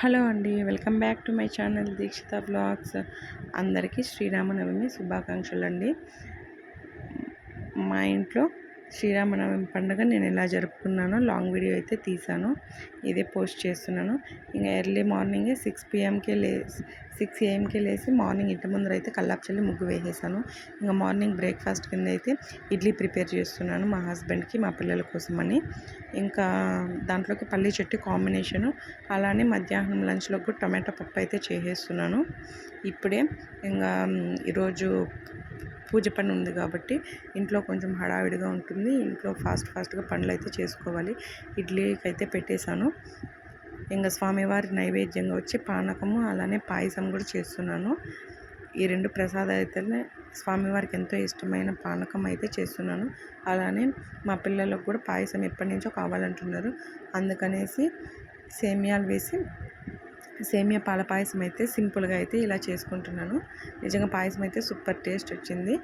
Hello అండి welcome back to my channel Deekshitha blogs. అందరికీ శ్రీరామనవమి శుభాకాంక్షలు అండి మా ఇంట్లో శ్రీరామనవమి పండుగ నేను ఎలా జరుపుకున్నానో లాంగ్ వీడియో అయితే తీసాను ఇదే పోస్ట్ చేస్తున్నాను. ఇంకా ఎర్లీ మార్నింగే సిక్స్ పిఎంకే లే సిక్స్ ఏఎంకే లేసి మార్నింగ్ ఇంటి ముందర అయితే కల్లాపు ముగ్గు వేసేసాను. ఇంకా మార్నింగ్ బ్రేక్ఫాస్ట్ కింద అయితే ఇడ్లీ ప్రిపేర్ చేస్తున్నాను మా హస్బెండ్కి మా పిల్లల కోసమని. ఇంకా దాంట్లోకి పల్లీ చెట్టు కాంబినేషను అలానే మధ్యాహ్నం లంచ్లో కూడా టమాటో పప్పు అయితే చేసేస్తున్నాను. ఇప్పుడే ఇంకా ఈరోజు పూజ పని ఉంది కాబట్టి ఇంట్లో కొంచెం హడావిడిగా ఉంటుంది. ఇంట్లో ఫాస్ట్ ఫాస్ట్గా పనులు అయితే చేసుకోవాలి. ఇడ్లీకి అయితే పెట్టేశాను. ఇంకా స్వామివారి నైవేద్యంగా వచ్చి పానకము అలానే పాయసం కూడా చేస్తున్నాను. ఈ రెండు ప్రసాదాలు స్వామివారికి ఎంతో ఇష్టమైన పానకం అయితే చేస్తున్నాను. అలానే మా పిల్లలకు కూడా పాయసం ఎప్పటి నుంచో కావాలంటున్నారు. అందుకనేసి సేమియాలు వేసి సేమియా పాల పాయసం అయితే సింపుల్గా అయితే ఇలా చేసుకుంటున్నాను. నిజంగా పాయసం అయితే సూపర్ టేస్ట్ వచ్చింది.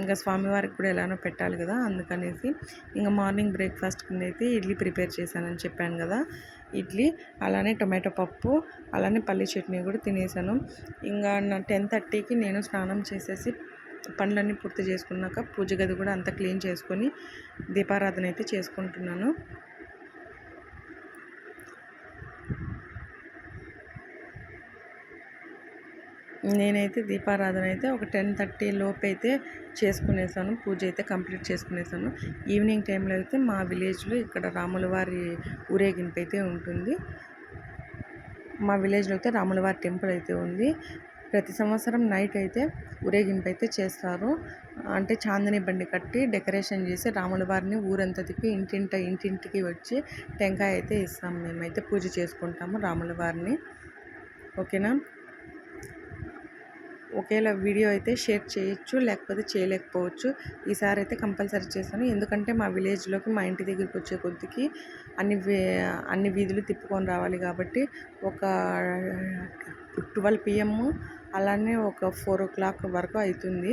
ఇంకా స్వామివారికి కూడా ఎలానో పెట్టాలి కదా అందుకనేసి ఇంకా మార్నింగ్ బ్రేక్ఫాస్ట్ కింద అయితే ఇడ్లీ ప్రిపేర్ చేశానని చెప్పాను కదా. ఇడ్లీ అలానే టొమాటో పప్పు అలానే పల్లి చట్నీ కూడా తినేసాను. ఇంకా నా టెన్ థర్టీకి నేను స్నానం చేసేసి పనులన్నీ పూర్తి చేసుకున్నాక పూజ గది కూడా అంతా క్లీన్ చేసుకొని దీపారాధన అయితే చేసుకుంటున్నాను. నేనైతే దీపారాధన అయితే ఒక టెన్ థర్టీ లోపు అయితే చేసుకునేసాను. పూజ అయితే కంప్లీట్ చేసుకునేసాను. ఈవినింగ్ టైంలో అయితే మా విలేజ్లో ఇక్కడ రాములవారి ఊరేగింపు అయితే ఉంటుంది. మా విలేజ్లో అయితే రాములవారి టెంపుల్ అయితే ఉంది. ప్రతి సంవత్సరం నైట్ అయితే ఊరేగింపు అయితే చేస్తారు. అంటే చాందిని బండి కట్టి డెకరేషన్ చేసి రాముల వారిని ఊరంతా తిప్పి ఇంటింట ఇంటింటికి వచ్చి టెంకాయ అయితే ఇస్తాం. మేమైతే పూజ చేసుకుంటాము రాముల వారిని ఓకేనా? ఒకేలా వీడియో అయితే షేర్ చేయొచ్చు లేకపోతే చేయలేకపోవచ్చు. ఈసారి అయితే కంపల్సరీ చేశాను ఎందుకంటే మా విలేజ్లోకి మా ఇంటి దగ్గరికి వచ్చే కొద్దికి అన్ని అన్ని వీధులు తిప్పుకొని రావాలి కాబట్టి ఒక ట్వెల్వ్ పిఎం అలానే ఒక ఫోర్ ఓ క్లాక్ వరకు అవుతుంది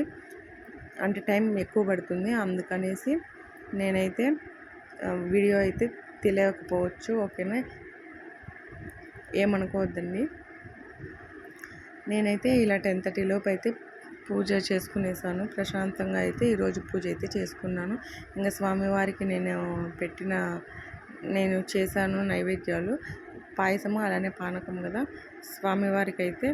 అంటే టైం ఎక్కువ పడుతుంది. అందుకనేసి నేనైతే వీడియో అయితే తెలియకపోవచ్చు. ఓకేనా? ఏమనుకోవద్దండి. నేనైతే ఇలా టెన్ థర్టీ అయితే పూజ చేసుకునేసాను. ప్రశాంతంగా అయితే ఈరోజు పూజ అయితే చేసుకున్నాను. ఇంకా స్వామివారికి నేను పెట్టిన నేను చేశాను నైవేద్యాలు. పాయసము అలానే పానకం కదా. స్వామివారికి అయితే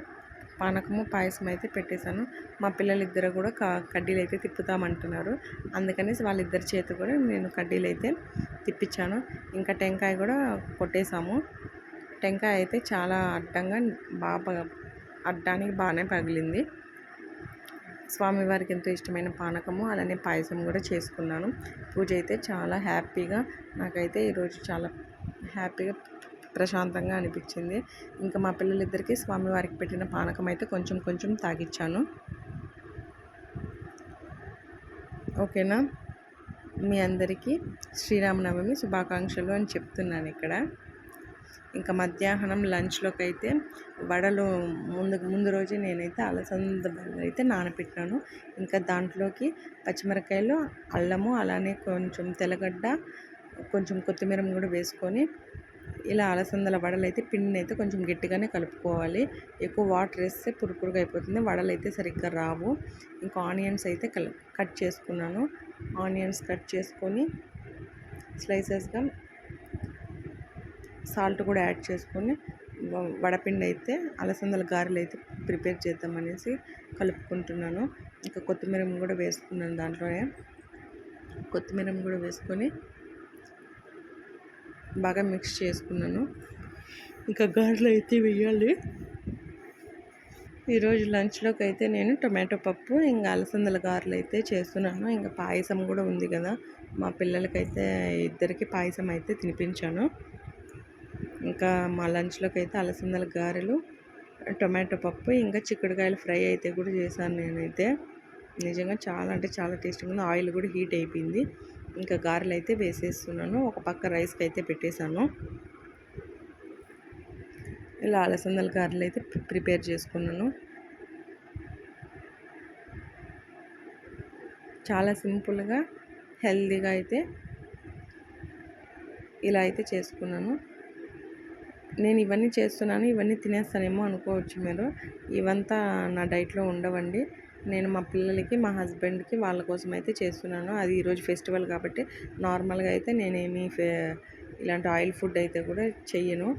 పానకము పాయసం అయితే పెట్టేశాను. మా పిల్లలిద్దరు కూడా కా కడ్డీలు అయితే తిప్పుతామంటున్నారు. అందుకనేసి వాళ్ళిద్దరి చేతి కూడా నేను కడ్డీలు అయితే తిప్పించాను ఇంకా టెంకాయ కూడా కొట్టేశాము. టెంకాయ అయితే చాలా అడ్డంగా బాగా అడ్డానికి బాగానే పగిలింది. స్వామివారికి ఎంతో ఇష్టమైన పానకము అలానే పాయసం కూడా చేసుకున్నాను. పూజ అయితే చాలా హ్యాపీగా నాకైతే ఈరోజు చాలా హ్యాపీగా ప్రశాంతంగా అనిపించింది. ఇంకా మా పిల్లలిద్దరికీ స్వామివారికి పెట్టిన పానకం అయితే కొంచెం కొంచెం తాగిచ్చాను. ఓకేనా? మీ అందరికీ శ్రీరామనవమి శుభాకాంక్షలు అని చెప్తున్నాను ఇక్కడ. ఇంకా మధ్యాహ్నం లంచ్లోకి అయితే వడలు ముందు ముందు రోజే నేనైతే అలసంద బెల్లం అయితే నానబెట్టినాను ఇంకా దాంట్లోకి పచ్చిమిరకాయలు అల్లము అలానే కొంచెం తెల్లగడ్డ కొంచెం కొత్తిమీర కూడా వేసుకొని ఇలా అలసందల వడలు అయితే పిండిని అయితే కొంచెం గట్టిగానే కలుపుకోవాలి. ఎక్కువ వాటర్ వేస్తే పురుపురుగా అయిపోతుంది. వడలు అయితే సరిగ్గా రావు. ఇంకా ఆనియన్స్ అయితే కట్ చేసుకున్నాను. ఆనియన్స్ కట్ చేసుకొని స్లైసెస్గా సాల్ట్ కూడా యాడ్ చేసుకొని వడపిండి అయితే అలసందల గారెలు అయితే ప్రిపేర్ చేద్దామనేసి కలుపుకుంటున్నాను. ఇంకా కొత్తిమీర కూడా వేసుకున్నాను దాంట్లోనే. కొత్తిమీర కూడా వేసుకొని బాగా మిక్స్ చేసుకున్నాను. ఇంకా గారెలు అయితే వేయాలి. ఈరోజు లంచ్లోకి అయితే నేను టొమాటో పప్పు ఇంకా అలసందల గారెలు అయితే చేస్తున్నాను. ఇంకా పాయసం కూడా ఉంది కదా. మా పిల్లలకైతే ఇద్దరికి పాయసం అయితే తినిపించాను. ఇంకా మా లంచ్లోకి అయితే అలసందల గారెలు టొమాటో పప్పు ఇంకా చిక్కుడుకాయలు ఫ్రై అయితే కూడా చేశాను నేనైతే. నిజంగా చాలా అంటే చాలా టేస్టీగా ఉంది. ఆయిల్ కూడా హీట్ అయిపోయింది. ఇంకా గారెలు అయితే వేసేస్తున్నాను. ఒక పక్క రైస్కి అయితే పెట్టేశాను. ఇలా అలసందల గారెలు అయితే ప్రిపేర్ చేసుకున్నాను. చాలా సింపుల్గా హెల్దీగా అయితే ఇలా అయితే చేసుకున్నాను. నేను ఇవన్నీ చేస్తున్నాను ఇవన్నీ తినేస్తానేమో అనుకోవచ్చు మీరు. ఇవంతా నా డైట్లో ఉండవండి. నేను మా పిల్లలకి మా హస్బెండ్కి వాళ్ళ కోసం అయితే చేస్తున్నాను. అది ఈరోజు ఫెస్టివల్ కాబట్టి నార్మల్గా అయితే నేనేమి ఫే ఇలాంటి ఆయిల్ ఫుడ్ అయితే కూడా చెయ్యను.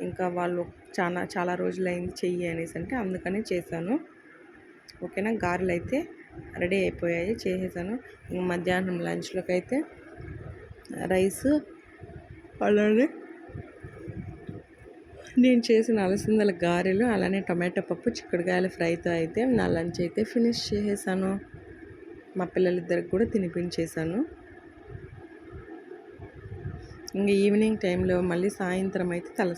ఇంకా వాళ్ళు చాలా చాలా రోజులైంది చెయ్యి అనేసి అంటే అందుకని చేశాను. ఓకేనా? గారెలు అయితే రెడీ అయిపోయాయి చేసేసాను. ఇంక మధ్యాహ్నం లంచ్లోకి అయితే రైస్ అలానే నేను చేసిన అలసందల గారెలు అలానే టమాటో పప్పు చిక్కుడుకాయల ఫ్రైతో అయితే నా లంచ్ అయితే ఫినిష్ చేసేసాను. మా పిల్లలిద్దరికి కూడా తినిపించేశాను. ఇంకా ఈవినింగ్ టైంలో మళ్ళీ సాయంత్రం అయితే తల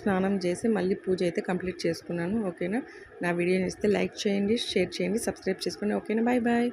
స్నానం చేసి మళ్ళీ పూజ అయితే కంప్లీట్ చేసుకున్నాను. ఓకేనా? నా వీడియోని ఇస్తే లైక్ చేయండి షేర్ చేయండి సబ్స్క్రైబ్ చేసుకోండి ఓకేనా? Bye bye.